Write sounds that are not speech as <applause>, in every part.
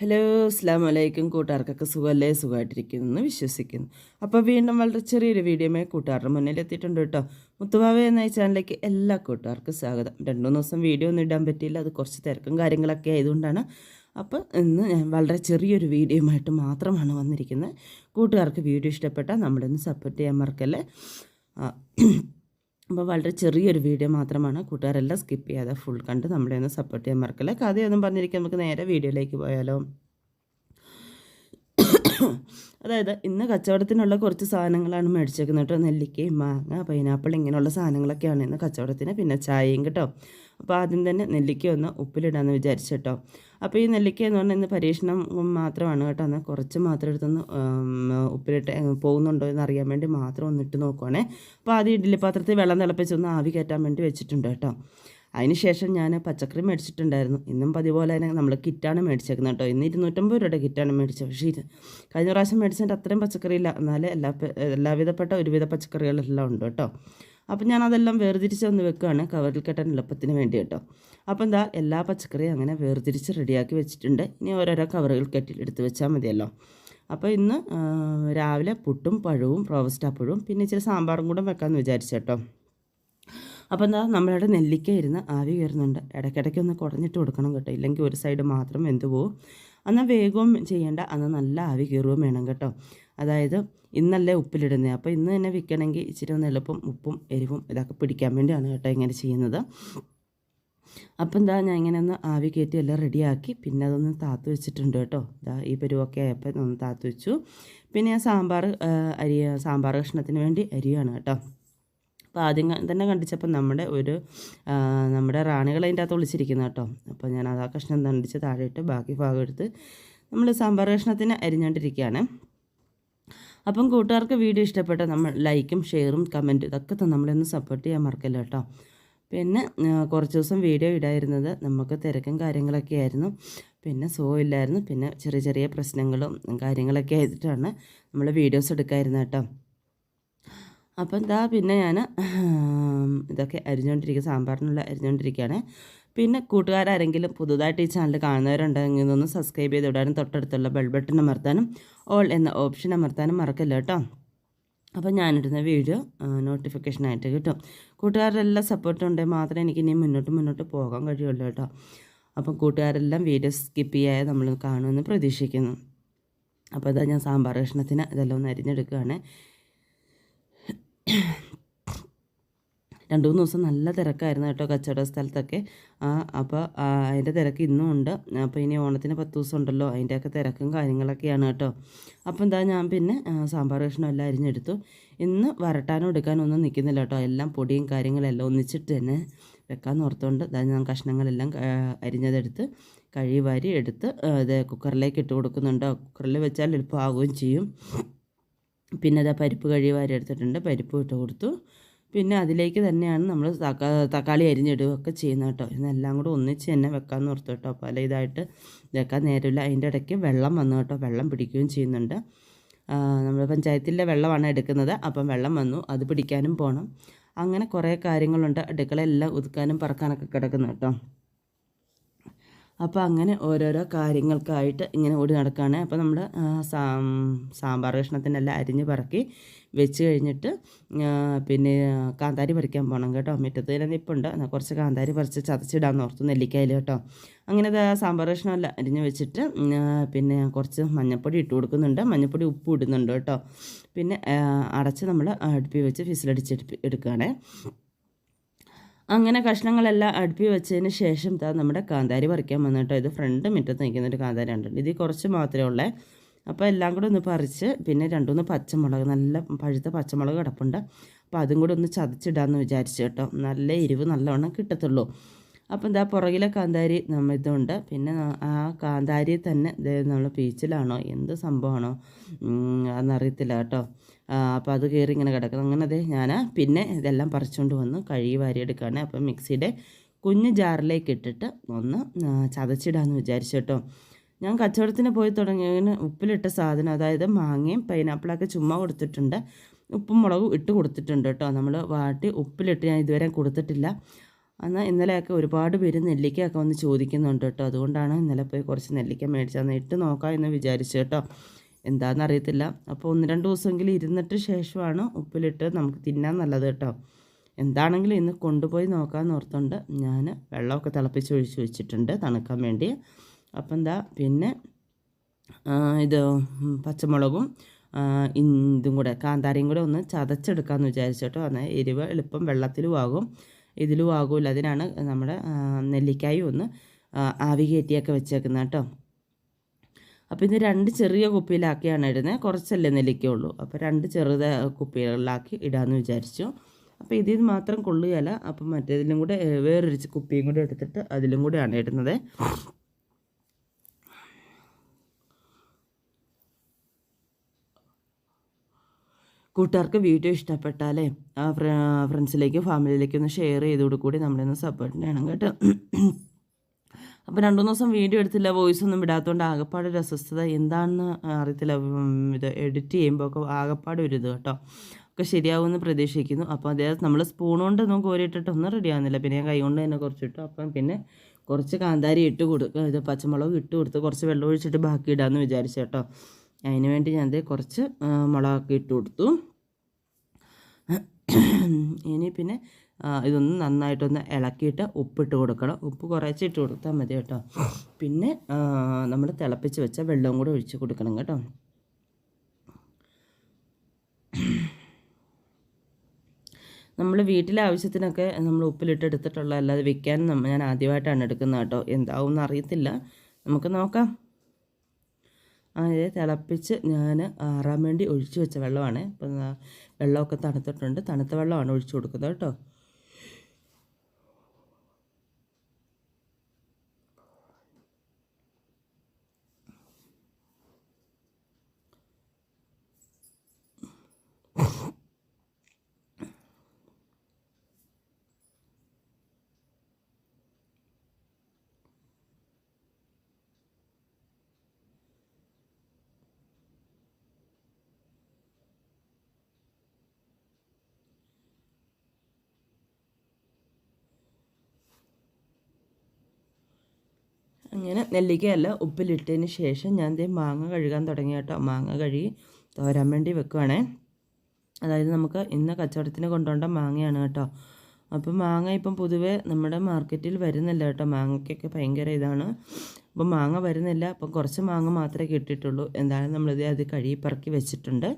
Hello അസ്ലാം വലൈക്കും കൂട്ടുകാർക്കൊക്കെ സുഖമല്ലേ സുഖമായിട്ടിരിക്കുന്നു എന്ന് വിശ്വസിക്കുന്നു. അപ്പോൾ വീണ്ടും വളരെ ചെറിയൊരു വീഡിയോമേ കൂട്ടുകാരുടെ മുന്നിൽ എത്തിയിട്ടുണ്ട് കേട്ടോ. മുത്തുവാവ എന്ന ചാനലിലേക്ക് എല്ലാ കൂട്ടുകാർക്കും സ്വാഗതം. രണ്ടു മൂന്ന് ദിവസം വീഡിയോ ഒന്നും ഇടാൻ പറ്റിയില്ല. അത് കുറച്ച് തിരക്കും കാര്യങ്ങളൊക്കെ ആയതുകൊണ്ടാണ്. അപ്പോൾ ഇന്ന് ഞാൻ വളരെ ചെറിയൊരു വീഡിയോയുമായിട്ട് മാത്രമാണ് വന്നിരിക്കുന്നത്. കൂട്ടുകാർക്ക് വീഡിയോ ഇഷ്ടപ്പെട്ടാൽ നമ്മളിന്ന് സപ്പോർട്ട് ചെയ്യാൻ മറക്കല്ലേ? അപ്പോൾ വളരെ ചെറിയൊരു വീഡിയോ മാത്രമാണ് കൂട്ടുകാരെല്ലാം സ്കിപ്പ് ചെയ്യാതെ ഫുൾ കണ്ട് നമ്മളെ ഒന്ന് സപ്പോർട്ട് ചെയ്യാൻ മറക്കല്ലേ? കഥയൊന്നും പറഞ്ഞിരിക്കാൻ നമുക്ക് നേരെ വീഡിയോയിലേക്ക് പോയാലോ? അതായത് ഇന്ന് കച്ചവടത്തിനുള്ള കുറച്ച് സാധനങ്ങളാണ് മേടിച്ചേക്കുന്നത് കേട്ടോ. നെല്ലിക്കയും മാങ്ങ പൈനാപ്പിൾ ഇങ്ങനെയുള്ള സാധനങ്ങളൊക്കെയാണ് ഇന്ന് കച്ചവടത്തിന്. പിന്നെ ചായയും കേട്ടോ. അപ്പോൾ ആദ്യം തന്നെ നെല്ലിക്ക ഒന്ന് ഉപ്പിലിടാമെന്ന് വിചാരിച്ചു കേട്ടോ. അപ്പോൾ ഈ നെല്ലിക്ക എന്ന് പറഞ്ഞാൽ ഇന്ന് പരീക്ഷണം മാത്രമാണ് കേട്ടോ. എന്നാൽ കുറച്ച് മാത്രം എടുത്തൊന്ന് ഉപ്പിലിട്ട് പോകുന്നുണ്ടോ എന്ന് അറിയാൻ വേണ്ടി മാത്രം ഒന്ന് ഇട്ട് നോക്കുവാണേ. അപ്പോൾ ആദ്യം ഇഡ്ഡലി പാത്രത്തിൽ വെള്ളം തിളപ്പിച്ച് ഒന്ന് ആവി കയറ്റാൻ വേണ്ടി വെച്ചിട്ടുണ്ട് കേട്ടോ. അതിന് ശേഷം ഞാൻ പച്ചക്കറി മേടിച്ചിട്ടുണ്ടായിരുന്നു. ഇന്നും പതിപോലെ തന്നെ നമ്മൾ കിറ്റാണ് മേടിച്ചേക്കുന്നത് കേട്ടോ. ഇന്ന് ഇരുന്നൂറ്റമ്പത് രൂപയുടെ കിറ്റാണ് മേടിച്ചത്. പക്ഷേ ഇത് കഴിഞ്ഞ പ്രാവശ്യം മേടിച്ചതിന്റെ അത്രയും പച്ചക്കറി ഇല്ല എന്നാലും എല്ലാ എല്ലാവിധപ്പെട്ട ഒരുവിധ പച്ചക്കറികളെല്ലാം ഉണ്ട് കേട്ടോ. അപ്പം ഞാൻ അതെല്ലാം വേർതിരിച്ച് ഒന്ന് വെക്കുകയാണ് കവറിൽ കെട്ടാൻ എളുപ്പത്തിന് വേണ്ടി കേട്ടോ അപ്പം എന്താ എല്ലാ പച്ചക്കറിയും അങ്ങനെ വേർതിരിച്ച് റെഡിയാക്കി വെച്ചിട്ടുണ്ട്. ഇനി ഓരോരോ കവറുകൾ കെട്ടി എടുത്ത് വെച്ചാൽ മതിയല്ലോ. അപ്പോൾ ഇന്ന് രാവിലെ പുട്ടും പഴവും അപ്പഴും പിന്നെ ഇച്ചിരി സാമ്പാറും കൂടെ വെക്കാമെന്ന് വിചാരിച്ചു കേട്ടോ. അപ്പോൾ എന്താ നമ്മളുടെ നെല്ലിക്ക ഇരുന്ന് ആവി കയറുന്നുണ്ട്. ഇടയ്ക്കിടയ്ക്ക് ഒന്ന് കുടഞ്ഞിട്ട് കൊടുക്കണം കേട്ടോ. ഇല്ലെങ്കിൽ ഒരു സൈഡ് മാത്രം വെന്തു പോകും എന്നാൽ വേഗവും ചെയ്യേണ്ട. അന്ന് നല്ല ആവി കയറുകയും വേണം കേട്ടോ. അതായത് ഇന്നല്ലേ ഉപ്പിലിടുന്നത് അപ്പോൾ ഇന്ന് തന്നെ വിൽക്കണമെങ്കിൽ ഇച്ചിരി ഒന്ന് എളുപ്പം ഉപ്പും എരിവും ഇതൊക്കെ പിടിക്കാൻ വേണ്ടിയാണ് കേട്ടോ ഇങ്ങനെ ചെയ്യുന്നത്. അപ്പം എന്താ ഞാൻ ഇങ്ങനെ ഒന്ന് ആവി കയറ്റി എല്ലാം റെഡിയാക്കി പിന്നെ അതൊന്ന് താത്ത് വെച്ചിട്ടുണ്ട് കേട്ടോ. ഇതാ ഈ പരുവൊക്കെ ആയപ്പോൾ ഒന്ന് താത്ത് വെച്ചു. പിന്നെ ഞാൻ സാമ്പാർ അരി സാമ്പാർ കഷ്ണത്തിന് വേണ്ടി അരിയാണ് കേട്ടോ. അപ്പോൾ ആദ്യം തന്നെ കണ്ടിച്ചപ്പോൾ നമ്മുടെ ഒരു നമ്മുടെ റാണികൾ അതിന്റെ അകത്ത് ഒളിച്ചിരിക്കുന്നു കേട്ടോ. അപ്പോൾ ഞാൻ അത് ആ കഷ്ണം കണ്ടിച്ച് താഴെ ഇട്ട് ബാക്കി ഭാഗം എടുത്ത് നമ്മൾ സാമ്പാർ കഷ്ണത്തിന് അരിഞ്ഞുകൊണ്ടിരിക്കുകയാണ് അപ്പം കൂട്ടുകാർക്ക് വീഡിയോ ഇഷ്ടപ്പെട്ട നമ്മൾ ലൈക്കും ഷെയറും കമന്റും ഇതൊക്കെ തന്നെ നമ്മളൊന്ന് സപ്പോർട്ട് ചെയ്യാൻ മറക്കല്ല കേട്ടോ. പിന്നെ കുറച്ച് ദിവസം വീഡിയോ ഇടായിരുന്നത് നമുക്ക് തിരക്കും കാര്യങ്ങളൊക്കെ ആയിരുന്നു. പിന്നെ സോ ഇല്ലായിരുന്നു. പിന്നെ ചെറിയ ചെറിയ പ്രശ്നങ്ങളും കാര്യങ്ങളൊക്കെ ആയിട്ടാണ് നമ്മൾ വീഡിയോസ് എടുക്കാമായിരുന്നു കേട്ടോ. അപ്പം എന്താ പിന്നെ ഞാൻ ഇതൊക്കെ അരിഞ്ഞുകൊണ്ടിരിക്കുക സാമ്പാറിനുള്ള അരിഞ്ഞുകൊണ്ടിരിക്കുകയാണ് പിന്നെ കൂട്ടുകാരാരെങ്കിലും പുതുതായിട്ട് ഈ ചാനൽ കാണുന്നവരുണ്ടെങ്കിൽ ഒന്ന് സബ്സ്ക്രൈബ് ചെയ്ത് വിടാനും തൊട്ടടുത്തുള്ള ബെൽ ബട്ടൺ അമർത്താനും ഓൾ എന്ന ഓപ്ഷൻ അമർത്താനും മറക്കില്ല കേട്ടോ? അപ്പോൾ ഞാനിടുന്ന വീഡിയോ നോട്ടിഫിക്കേഷനായിട്ട് കിട്ടും. കൂട്ടുകാരുടെ എല്ലാ സപ്പോർട്ടും ഉണ്ടെങ്കിൽ മാത്രമേ എനിക്ക് ഇനി മുന്നോട്ട് മുന്നോട്ട് പോകാൻ കഴിയുള്ളൂ കേട്ടോ. അപ്പം കൂട്ടുകാരെല്ലാം വീഡിയോ സ്കിപ്പ് ചെയ്യാതെ നമ്മൾ കാണുമെന്ന് പ്രതീക്ഷിക്കുന്നു. അപ്പോൾ ഇതാ ഞാൻ സാമ്പാർ കഷ്ണത്തിന് ഇതെല്ലാം ഒന്ന് അരിഞ്ഞെടുക്കുകയാണ്. രണ്ട് മൂന്ന് ദിവസം നല്ല തിരക്കായിരുന്നു കേട്ടോ കച്ചവട സ്ഥലത്തൊക്കെ. ആ അപ്പോൾ അതിന്റെ തിരക്ക് ഇന്നും ഉണ്ട്. അപ്പോൾ ഇനി ഓണത്തിന് പത്ത് ദിവസം ഉണ്ടല്ലോ. അതിന്റെയൊക്കെ തിരക്കും കാര്യങ്ങളൊക്കെയാണ് കേട്ടോ. അപ്പോൾ എന്താ ഞാൻ പിന്നെ സാമ്പാർ കഷ്ണം എല്ലാം അരിഞ്ഞെടുത്തു. ഇന്ന് വരട്ടാനോ എടുക്കാനോ ഒന്നും നിൽക്കുന്നില്ല കേട്ടോ. എല്ലാം പൊടിയും കാര്യങ്ങളെല്ലാം ഒന്നിച്ചിട്ട് തന്നെ വെക്കാൻ ഓർത്തുകൊണ്ട് ഇതാ ഞാൻ കഷ്ണങ്ങളെല്ലാം അരിഞ്ഞതെടുത്ത് കഴുകി വാരി എടുത്ത് അത് കുക്കറിലേക്ക് ഇട്ട് കൊടുക്കുന്നുണ്ട്. കുക്കറിൽ വെച്ചാൽ എളുപ്പമാവുകയും ചെയ്യും. പിന്നെ അതാ പരിപ്പ് കഴുകി വാരി എടുത്തിട്ടുണ്ട്. പരിപ്പ് ഇട്ട് കൊടുത്തു. പിന്നെ അതിലേക്ക് തന്നെയാണ് നമ്മൾ തക്കാ തക്കാളി അരിഞ്ഞിടുകയൊക്കെ ചെയ്യുന്നത് കേട്ടോ. ഇതെല്ലാം കൂടെ ഒന്നിച്ച് തന്നെ വെക്കാമെന്ന് ഓർത്തു കേട്ടോ. പല ഇതായിട്ട് വെക്കാൻ നേരമില്ല. അതിന്റെ ഇടയ്ക്ക് വെള്ളം വന്നു കേട്ടോ. വെള്ളം പിടിക്കുകയും ചെയ്യുന്നുണ്ട്. നമ്മൾ പഞ്ചായത്തിലെ വെള്ളമാണ് എടുക്കുന്നത്. അപ്പം വെള്ളം വന്നു. അത് പിടിക്കാനും പോകണം അങ്ങനെ കുറേ കാര്യങ്ങളുണ്ട്. അടുക്കളയെല്ലാം ഒതുക്കാനും പറക്കാനൊക്കെ കിടക്കുന്നു കേട്ടോ. അപ്പോൾ അങ്ങനെ ഓരോരോ കാര്യങ്ങൾക്കായിട്ട് ഇങ്ങനെ ഓടി നടക്കുകയാണ് അപ്പോൾ നമ്മൾ സാമ്പാർ കഷ്ണത്തിനെല്ലാം അരിഞ്ഞ് പറക്കി വെച്ച് കഴിഞ്ഞിട്ട് പിന്നെ കാന്താരി പറിക്കാൻ പോകണം കേട്ടോ. മുറ്റത്ത് തന്നെ നിപ്പുണ്ട്. എന്നാൽ കുറച്ച് കാന്താരി പറിച്ച് ചതച്ചിടാമെന്ന് ഓർത്തു നെല്ലിക്കായാലും കേട്ടോ. അങ്ങനെ സാമ്പാർ കഷ്ണമെല്ലാം അരിഞ്ഞ് വെച്ചിട്ട് പിന്നെ കുറച്ച് മഞ്ഞൾപ്പൊടി ഇട്ട് കൊടുക്കുന്നുണ്ട്. മഞ്ഞൾപ്പൊടി ഉപ്പ് ഇടുന്നുണ്ട് കേട്ടോ. പിന്നെ അടച്ച് നമ്മൾ അടുപ്പി വെച്ച് ഫിസിലടിച്ച് എടുക്കുകയാണേ. അങ്ങനെ കഷ്ണങ്ങളെല്ലാം അടുപ്പി വെച്ചതിന് ശേഷം താ നമ്മുടെ കാന്താരി പറിക്കാൻ വന്നിട്ടോ ഇത് ഫ്രണ്ട് മുറ്റത്ത് നിൽക്കുന്ന ഒരു കാന്താരി ഉണ്ട് ഇത് കുറച്ച് മാത്രമേ ഉള്ളേ. അപ്പോൾ എല്ലാം കൂടെ ഒന്ന് പറിച്ച് പിന്നെ രണ്ടുമൂന്ന് പച്ചമുളക് നല്ല പഴുത്ത പച്ചമുളക് കിടപ്പുണ്ട്. അപ്പോൾ അതും കൂടെ ഒന്ന് ചതച്ചിടാമെന്ന് വിചാരിച്ചു കേട്ടോ. നല്ല എരിവ് നല്ലവണ്ണം കിട്ടത്തുള്ളൂ. അപ്പോൾ എന്താ പുറകിലെ കാന്താരി നമ്മൾ ഇതുണ്ട് പിന്നെ ആ കാന്താരി തന്നെ നമ്മൾ പീച്ചിലാണോ? എന്ത് സംഭവമാണോ? അതെന്നറിയത്തില്ല കേട്ടോ. അപ്പം അത് കയറി ഇങ്ങനെ കിടക്കുന്നത് അങ്ങനെ അതെ ഞാൻ പിന്നെ ഇതെല്ലാം പറിച്ചുകൊണ്ട് വന്ന് കഴുകി വാരിയെടുക്കുകയാണ് അപ്പം മിക്സിയുടെ കുഞ്ഞ് ജാറിലേക്ക് ഇട്ടിട്ട് ഒന്ന് ചതച്ചിടാമെന്ന് വിചാരിച്ചു കേട്ടോ. ഞാൻ കച്ചവടത്തിന് പോയി തുടങ്ങിയതിന് ഉപ്പിലിട്ട സാധനം അതായത് മാങ്ങയും പൈനാപ്പിളൊക്കെ ചുമ്മാ കൊടുത്തിട്ടുണ്ട്. ഉപ്പും മുളകും ഇട്ട് കൊടുത്തിട്ടുണ്ട് കേട്ടോ. നമ്മൾ വാട്ടി ഉപ്പിലിട്ട് ഞാൻ ഇതുവരെ കൊടുത്തിട്ടില്ല. എന്നാൽ ഇന്നലെയൊക്കെ ഒരുപാട് പേര് നെല്ലിക്കയൊക്കെ വന്ന് ചോദിക്കുന്നുണ്ട് കേട്ടോ. അതുകൊണ്ടാണ് ഇന്നലെ പോയി കുറച്ച് നെല്ലിക്ക മേടിച്ചതെന്ന് ഇട്ട് നോക്കാം എന്ന് വിചാരിച്ചു കേട്ടോ. എന്താണെന്ന് അറിയത്തില്ല. അപ്പോൾ ഒന്ന് രണ്ട് ദിവസമെങ്കിലും ഇരുന്നിട്ട് ശേഷമാണ് ഉപ്പിലിട്ട് നമുക്ക് തിന്നാൻ നല്ലത് കേട്ടോ. എന്താണെങ്കിലും ഇന്ന് കൊണ്ടുപോയി നോക്കാമെന്ന് ഓർത്തുകൊണ്ട് ഞാൻ വെള്ളമൊക്കെ തിളപ്പിച്ച് ഒഴിച്ച് വെച്ചിട്ടുണ്ട് തണുക്കാൻ വേണ്ടി. അപ്പം എന്താ പിന്നെ ഇത് പച്ചമുളകും ഇതും കൂടെ കാന്താരിയും കൂടെ ഒന്ന് ചതച്ചെടുക്കാമെന്ന് വിചാരിച്ചു കേട്ടോ. എന്നാൽ എരിവ് എളുപ്പം വെള്ളത്തിലും ആകും. ഇതിലും ആകുമല്ലോ. അതിനാണ് നമ്മുടെ നെല്ലിക്കായും ഒന്ന് ആവി കയറ്റിയൊക്കെ വെച്ചേക്കുന്നത് കേട്ടോ. അപ്പോൾ ഇത് രണ്ട് ചെറിയ കുപ്പിയിലാക്കിയാണ് ഇടുന്നത് കുറച്ചല്ലേ നെല്ലിക്കുള്ളൂ അപ്പോൾ രണ്ട് ചെറുത കുപ്പികളിലാക്കി ഇടാമെന്ന് വിചാരിച്ചു. അപ്പോൾ ഇതിൽ മാത്രം കൊള്ളുകയല്ല. അപ്പം മറ്റേതിലും കൂടെ വേറൊരു കുപ്പിയും കൂടെ എടുത്തിട്ട് അതിലും കൂടെയാണ് ഇടുന്നത്. കൂട്ടുകാർക്ക് വീഡിയോ ഇഷ്ടപ്പെട്ടാലേ ആ ഫ്രണ്ട്സിലേക്കും ഫാമിലിയിലേക്കും ഒന്ന് ഷെയർ ചെയ്തോട് കൂടി നമ്മളെ ഒന്ന് സപ്പോർട്ട് ചെയ്യണം കേട്ടോ. അപ്പോൾ രണ്ടു മൂന്ന് ദിവസം വീഡിയോ എടുത്തില്ല വോയിസ് ഒന്നും വിടാത്തതുകൊണ്ട് ആകപ്പാട് ഒരു അസ്വസ്ഥത. എന്താണെന്ന് അറിയത്തില്ല ഇത് എഡിറ്റ് ചെയ്യുമ്പോൾ ഒക്കെ ആകപ്പാട് ഒരു ഇത് കേട്ടോ. ഒക്കെ ശരിയാവുമെന്ന് പ്രതീക്ഷിക്കുന്നു. അപ്പോൾ അദ്ദേഹം നമ്മൾ സ്പൂൺ കൊണ്ട് കൊണ്ടൊന്നും കോരിയിട്ടിട്ടൊന്നും റെഡി ആവുന്നില്ല. പിന്നെ ഞാൻ കൈ കൊണ്ട് തന്നെ കുറച്ചിട്ടു അപ്പം പിന്നെ കുറച്ച് കാന്താരി ഇട്ട് കൊടുക്കുക ഇത് പച്ചമുളക് ഇട്ട് കൊടുത്ത് കുറച്ച് വെള്ളം ഒഴിച്ചിട്ട് ബാക്കി ഇടാമെന്ന് വിചാരിച്ചു കേട്ടോ. അതിന് വേണ്ടി ഞാൻ കുറച്ച് മുളകൊക്കെ ഇട്ട് കൊടുത്തു. ഇനി പിന്നെ ഇതൊന്ന് നന്നായിട്ടൊന്ന് ഇളക്കിയിട്ട് ഉപ്പിട്ട് കൊടുക്കണം. ഉപ്പ് കുറച്ച് ഇട്ട് കൊടുത്താൽ മതി കേട്ടോ. പിന്നെ നമ്മൾ തിളപ്പിച്ച് വെച്ച വെള്ളവും കൂടെ ഒഴിച്ച് കൊടുക്കണം കേട്ടോ. നമ്മൾ വീട്ടിലെ ആവശ്യത്തിനൊക്കെ നമ്മൾ ഉപ്പിലിട്ട് എടുത്തിട്ടുള്ള അല്ലാതെ വെക്കാൻ ഞാൻ ആദ്യമായിട്ടാണ് എടുക്കുന്നത് കേട്ടോ. എന്താവും അറിയത്തില്ല. നമുക്ക് നോക്കാം. അങ്ങനെ തിളപ്പിച്ച് ഞാൻ ആറാൻ വേണ്ടി ഒഴിച്ചു വെച്ച വെള്ളമാണ്. ഇപ്പം വെള്ളമൊക്കെ തണുത്തിട്ടുണ്ട്. തണുത്ത വെള്ളമാണ് ഒഴിച്ചു കൊടുക്കുന്നത് കേട്ടോ. അങ്ങനെ നെല്ലിക്കയല്ല ഉപ്പിലിട്ടതിന് ശേഷം ഞാൻ ദേ മാങ്ങ കഴുകാൻ തുടങ്ങി കേട്ടോ. മാങ്ങ കഴുകി തോരാൻ വേണ്ടി വെക്കുവാണേ. അതായത് നമുക്ക് ഇന്ന് കച്ചവടത്തിന് കൊണ്ടുപോകേണ്ട മാങ്ങയാണ് കേട്ടോ. അപ്പോൾ മാങ്ങ ഇപ്പം പൊതുവേ നമ്മുടെ മാർക്കറ്റിൽ വരുന്നില്ല കേട്ടോ. മാങ്ങയ്ക്കൊക്കെ ഭയങ്കര ഇതാണ്. അപ്പം മാങ്ങ വരുന്നില്ല. അപ്പം കുറച്ച് മാങ്ങ മാത്രമേ കിട്ടിയിട്ടുള്ളൂ. എന്തായാലും നമ്മളിത് അത് കഴുകി പറക്കി വെച്ചിട്ടുണ്ട്.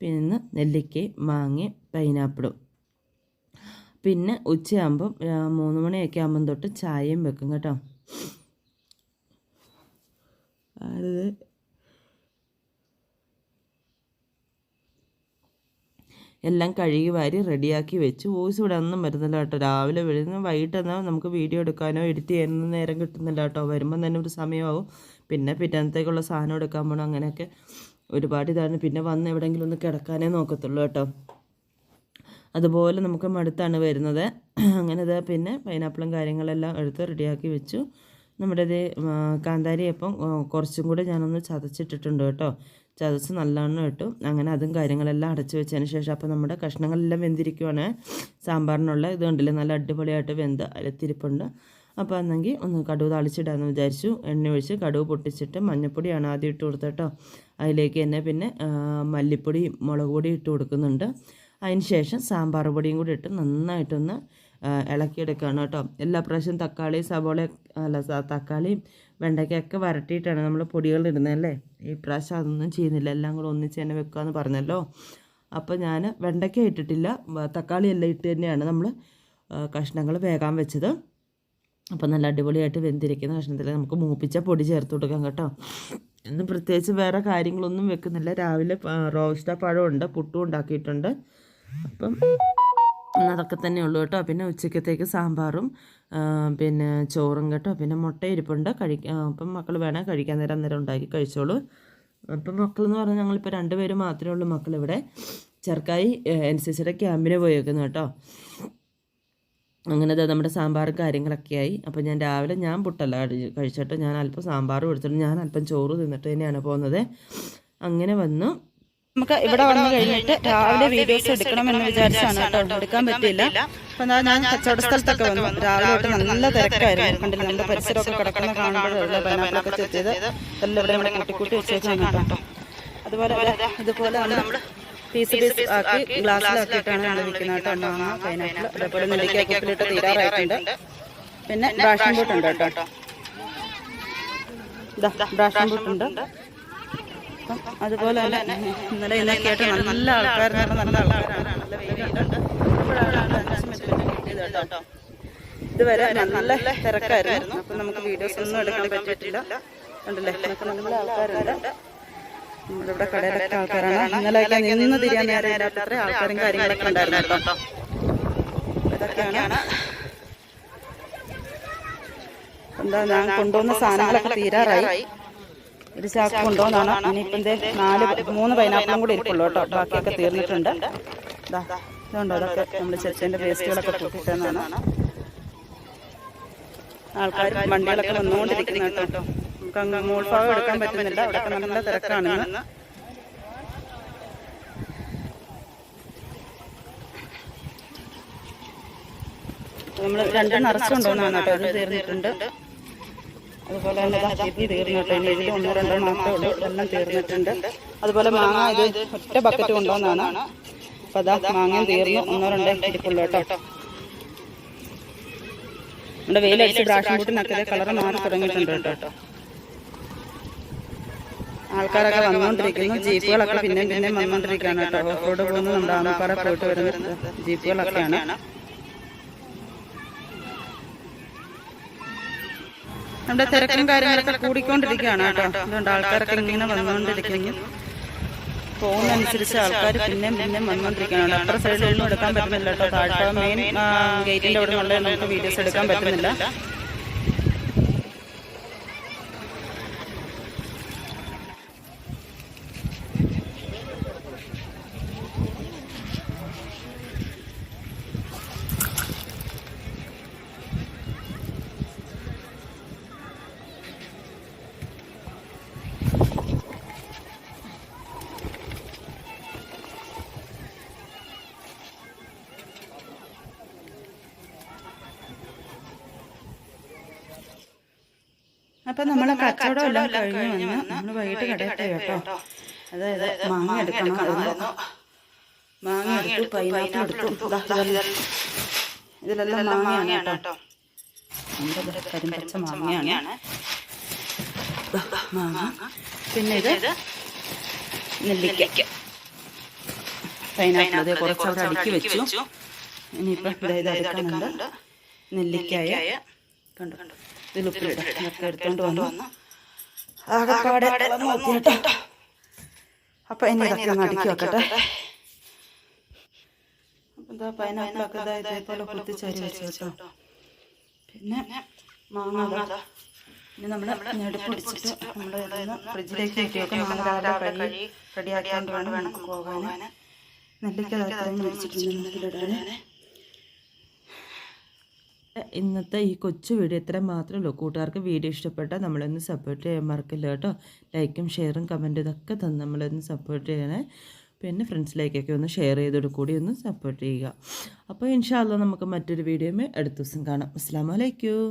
പിന്നെ നെല്ലിക്കയും മാങ്ങയും പൈനാപ്പിളും. പിന്നെ ഉച്ചയാകുമ്പം മൂന്ന് മണിയൊക്കെ ആകുമ്പം തൊട്ട് ചായയും വെക്കും കേട്ടോ. അത് എല്ലാം കഴുകി വാരി റെഡിയാക്കി വെച്ച്. വോയിസ് ഇവിടെ ഒന്നും വരുന്നില്ല കേട്ടോ. രാവിലെ വരുന്ന വൈകിട്ട് എന്നാൽ നമുക്ക് വീഡിയോ എടുക്കാനോ എഡിറ്റ് ചെയ്യാനോ നേരം കിട്ടുന്നില്ല കേട്ടോ. വരുമ്പം തന്നെ ഒരു സമയമാവും. പിന്നെ പിറ്റേന്നത്തേക്കുള്ള സാധനം എടുക്കാൻ പോകണം അങ്ങനെയൊക്കെ ഒരുപാട് ഇതാണ്. പിന്നെ വന്ന് എവിടെയെങ്കിലും ഒന്ന് കിടക്കാനേ നോക്കത്തുള്ളൂ കേട്ടോ. അതുപോലെ നമുക്ക് മടുത്താണ് വരുന്നത്. <clears throat> അങ്ങനെ പിന്നെ പൈനാപ്പിളും കാര്യങ്ങളെല്ലാം എടുത്ത് റെഡിയാക്കി വെച്ചു. നമ്മുടെ ഇത് കാന്താരിയപ്പം കുറച്ചും കൂടെ ഞാനൊന്ന് ചതച്ചിട്ടിട്ടുണ്ട് കേട്ടോ. ചതച്ച് നല്ലവണ്ണം ഇട്ടു. അങ്ങനെ അതും കാര്യങ്ങളെല്ലാം അടച്ചു വെച്ചതിന് ശേഷം അപ്പോൾ നമ്മുടെ കഷ്ണങ്ങളെല്ലാം വെന്തിരിക്കുവാണ്. സാമ്പാറിനുള്ള ഇത് കണ്ടില്ലേ? നല്ല അടിപൊളിയായിട്ട് വെന്ത് അലത്തിരിപ്പുണ്ട് അപ്പോൾ എന്നെങ്കിൽ ഒന്ന് കടുവ് തളിച്ചിടാമെന്ന് വിചാരിച്ചു. എണ്ണ ഒഴിച്ച് കടുവ് പൊട്ടിച്ചിട്ട് മഞ്ഞൾപ്പൊടിയാണ് ആദ്യം ഇട്ട് കൊടുത്തത് കേട്ടോ. അതിലേക്ക് തന്നെ പിന്നെ മല്ലിപ്പൊടി മുളക് പൊടി ഇട്ട് കൊടുക്കുന്നുണ്ട്. അതിന് ശേഷം സാമ്പാർ പൊടിയും കൂടി ഇട്ട് നന്നായിട്ടൊന്ന് ഇളക്കിയെടുക്കുകയാണ് കേട്ടോ. എല്ലാ പ്രാവശ്യം തക്കാളി സവോള അല്ല തക്കാളിയും വെണ്ടയ്ക്കൊക്കെ വരട്ടിയിട്ടാണ് നമ്മൾ പൊടികൾ ഇടുന്നത് അല്ലേ ഈ പ്രാവശ്യം അതൊന്നും ചെയ്യുന്നില്ല. എല്ലാം കൂടെ ഒന്നിച്ച് തന്നെ വെക്കാമെന്ന് പറഞ്ഞല്ലോ. അപ്പോൾ ഞാൻ വെണ്ടയ്ക്ക ഇട്ടിട്ടില്ല. തക്കാളി എല്ലാം ഇട്ട് തന്നെയാണ് നമ്മൾ കഷ്ണങ്ങൾ വേകാൻ വെച്ചത്. അപ്പോൾ നല്ല അടിപൊളിയായിട്ട് വെന്തിരിക്കുന്ന കഷ്ണത്തിൽ നമുക്ക് മൂപ്പിച്ച പൊടി ചേർത്ത് കൊടുക്കാം കേട്ടോ. ഇന്ന് പ്രത്യേകിച്ച് വേറെ കാര്യങ്ങളൊന്നും വെക്കുന്നില്ല. രാവിലെ റോസ്റ്റാ പഴമുണ്ട് പുട്ടും ഉണ്ടാക്കിയിട്ടുണ്ട്. അപ്പം അതൊക്കെ തന്നെ ഉള്ളൂ കേട്ടോ. പിന്നെ ഉച്ചക്കത്തേക്ക് സാമ്പാറും പിന്നെ ചോറും കേട്ടോ. പിന്നെ മുട്ട ഇരിപ്പുണ്ട്. കഴിക്കാൻ അപ്പം മക്കൾ വേണേൽ കഴിക്കാൻ നേരം നേരം ഉണ്ടാക്കി കഴിച്ചോളൂ. അപ്പം മക്കൾ എന്ന് പറഞ്ഞാൽ ഞങ്ങളിപ്പോൾ രണ്ട് പേര് മാത്രമേ ഉള്ളൂ മക്കളിവിടെ. ചെറുക്കായി എൻ സി സിയുടെ ക്യാമ്പിന് പോയേക്കുന്നു കേട്ടോ. അങ്ങനെ നമ്മുടെ സാമ്പാറും കാര്യങ്ങളൊക്കെ ആയി. അപ്പോൾ ഞാൻ രാവിലെ ഞാൻ പുട്ടല്ല കഴിച്ചിട്ട് ഞാൻ അല്പം സാമ്പാർ കൊടുത്തിട്ട് ഞാൻ അല്പം ചോറ് തിന്നിട്ട് തന്നെയാണ് പോകുന്നത്. അങ്ങനെ വന്നു. നമുക്ക് ഇവിടെ വന്നു കഴിഞ്ഞിട്ട് രാവിലെ വീഡിയോസ് എടുക്കണമെന്ന് വിചാരിച്ചാണ് കേട്ടോ. എടുക്കാൻ പറ്റിയില്ല. അപ്പൊ ഞാൻ കച്ചവട സ്ഥലത്തൊക്കെ വന്നു. രാവിലെ തൊട്ട് നല്ല തിരക്കായിരുന്നു. കണ്ടില്ല? നമ്മുടെ പരിസരമൊക്കെ കിടക്കുന്ന കാണുമ്പോഴുള്ള പൈനാപ്പിളൊക്കെ ചെത്തിയത്. എല്ലാം ഇവിടെ ഇവിടെ കൂട്ടി കൂട്ടി വെച്ചേക്കാണ് കേട്ടോ. അതുപോലെ ഇതുപോലെ നമ്മൾ പീസ് പീസ് ആക്കി ഗ്ലാസ്സിലാക്കിയിട്ടാണ് നമ്മൾ വിൽക്കുന്നത് കേട്ടോ. മാങ്ങ പൈനാപ്പിൾ അതേപോലെ നെല്ലിക്ക കുപ്പിലിട്ട് തീരാറായിട്ടുണ്ട്. പിന്നെ ബ്രാഷൻ ബൂട്ടുണ്ട് കേട്ടോ. ബ്രാഷൻ ബൂട്ടുണ്ട് അപ്പം അതുപോലെ തന്നെ ഇന്നലെ ഇന്നൊക്കെ ആയിട്ട് നല്ല ആൾക്കാർ നല്ല ആൾക്കാരാണ്. നല്ല വെയിലുണ്ട് കേട്ടോ. ഇതുവരെ നല്ല തിരക്കായിരുന്നു. അപ്പം നമുക്ക് വീഡിയോസ് ഒന്നും എടുക്കാൻ പറ്റിയിട്ടില്ല. ഉണ്ടല്ലേ നമുക്ക് നല്ല ആൾക്കാരുണ്ട്. നമ്മളിവിടെ കടയിലൊക്കെ ആൾക്കാരാണ്. ഇന്നലെയൊക്കെ നിന്ന് തിരിയാൻ നേരെ അത്ര ആൾക്കാരും കാര്യങ്ങളൊക്കെ ഉണ്ടായിരുന്നു കേട്ടോ ഇതൊക്കെയാണ്. എന്താ ഞാൻ കൊണ്ടുവന്ന സാധനങ്ങളൊക്കെ തീരാറായി. ഒരു ചാക്ക് കൊണ്ടുവന്നാണ് ഇനിയിപ്പം നാല് മൂന്ന് പൈനാപ്പിളും കൂടി ഇരിക്കുള്ളൂ കേട്ടോ. ബാക്കിയൊക്കെ തീർന്നിട്ടുണ്ട്. ദാ, ഇതുണ്ടോ അതൊക്കെ നമ്മൾ ചെച്ചേന്റെ വേസ്റ്റുകളൊക്കെ കൂട്ടിയിട്ടെന്നാണ് ആൾക്കാർ വണ്ടികളൊക്കെ വന്നുകൊണ്ടിരിക്കുന്നു കേട്ടോ. നമുക്ക് അങ്ങ് മോൾഭാഗം എടുക്കാൻ പറ്റുന്നില്ല. അവിടെ നല്ല തിരക്കാണ് നമ്മൾ നമ്മൾ രണ്ട് നിറച്ചുകൊണ്ടുവന്നാണ് കേട്ടോ. അത് തീർന്നിട്ടുണ്ട്. അതുപോലെ തന്നെ ഇത് തീർന്നു കേട്ടോ ഇനി ഇതിൽ ഒന്നോ രണ്ടോ മാത്രമേ ഉള്ളൂ. എല്ലാം തീർന്നിട്ടുണ്ട്. അതുപോലെ മാങ്ങ ഇത് ഒറ്റ ബക്കറ്റ് കൊണ്ടുവന്നാണ് അപ്പോൾ അതാ മാങ്ങയും തീർന്നു. ഒന്നോ രണ്ടോ ഇരിപ്പുള്ളൂ കേട്ടോ. നമ്മുടെ വെയിലടിച്ച് ബ്രാഷൻ കൂട്ടിനൊക്കെ കളർ മാറി തുടങ്ങിയിട്ടുണ്ട് കേട്ടോ. ആൾക്കാരൊക്കെ വന്നുകൊണ്ടിരിക്കുന്നു. ജീപ്പുകളൊക്കെ പിന്നെയും പിന്നെയും വന്നുകൊണ്ടിരിക്കുകയാണ് കേട്ടോ. ഓഫ് റോഡ് പോകുന്നുണ്ടാകുന്ന പോയിട്ട് വരുന്ന ജീപ്പുകളൊക്കെയാണ്. നമ്മുടെ തിരക്കും കാര്യങ്ങളൊക്കെ കൂടിക്കൊണ്ടിരിക്കുകയാണ് കേട്ടോ. അതുകൊണ്ട് ആൾക്കാരൊക്കെ ഇങ്ങനെ വന്നുകൊണ്ടിരിക്കുന്നു. പോകുന്നതനുസരിച്ച് ആൾക്കാർ പിന്നെയും പിന്നെയും വന്നുകൊണ്ടിരിക്കുകയാണ്. അത്ര സൈഡിലൊന്നും എടുക്കാൻ പറ്റുന്നില്ല കേട്ടോ. താഴ്ത്ത മെയിൻ ഗേറ്റിന്റെ അവിടെ നിന്നുള്ള നമുക്ക് വീഡിയോസ് എടുക്കാൻ പറ്റുന്നില്ല. അപ്പൊ നമ്മളെ കച്ചവടം എല്ലാം കഴിഞ്ഞു വന്ന് നമ്മൾ വൈകിട്ട് കടയിൽ പോയി കേട്ടോ. അതായത് മാങ്ങ എടുക്കണമായിരുന്നു മാങ്ങ എടുത്തു പൈനാപ്പിൾ എടുത്തു. ഇതിലെല്ലാം മാങ്ങയാണ് കേട്ടോ. നമ്മുടെ കരിമ്പച്ച മാങ്ങയാണ്. മാങ്ങ. പിന്നെ ഇത് നെല്ലിക്ക. പൈനാപ്പിൾ അതേ കുറച്ച് അവിടെ അടുക്കി വെച്ചു. ഇനിയിപ്പം ഇതാ അടുക്കാനുണ്ട്. നെല്ലിക്കായ. കണ്ടു? ഇതൊക്കെ എടുത്തോണ്ട് വന്നു. ആകെപ്പാടെ നോക്കി കേട്ടോ അപ്പൊ ഇനി ഇതൊക്കെ വെക്കട്ടെ. അപ്പൊ ഇതാ പൈനാപ്പിളൊക്കെ ഇതാ ഇതേപോലെ കുത്തിച്ചരി വെച്ചു കേട്ടോ പിന്നെ മാങ്ങ. ഇനി നമ്മൾ ഞെടുപ്പ് പിടിച്ചിട്ട് നമ്മൾ ഫ്രിഡ്ജിലേക്ക് രാവിലെ കഴുകി റെഡിയാക്കിക്കൊണ്ട് വേണം നമുക്ക് പോകാൻ നെല്ലിക്ക ഇതിലിടാൻ ഇന്നത്തെ ഈ കൊച്ചു വീഡിയോ ഇത്ര മാത്രമേ ഉള്ളൂ. കൂട്ടുകാർക്ക് വീഡിയോ ഇഷ്ടപ്പെട്ടാൽ നമ്മളൊന്ന് സപ്പോർട്ട് ചെയ്യാൻ മറക്കില്ല കേട്ടോ. ലൈക്കും ഷെയറും കമന്റും ഇതൊക്കെ തന്ന് നമ്മളൊന്ന് സപ്പോർട്ട് ചെയ്യണേ. പിന്നെ ഫ്രണ്ട്സിലേക്കൊക്കെ ഒന്ന് ഷെയർ ചെയ്തോട് കൂടി ഒന്ന് സപ്പോർട്ട് ചെയ്യുക. അപ്പോൾ ഇൻഷാല്ല നമുക്ക് മറ്റൊരു വീഡിയോമേ അടുത്ത ദിവസം കാണാം. അസ്സാം വലൈക്കും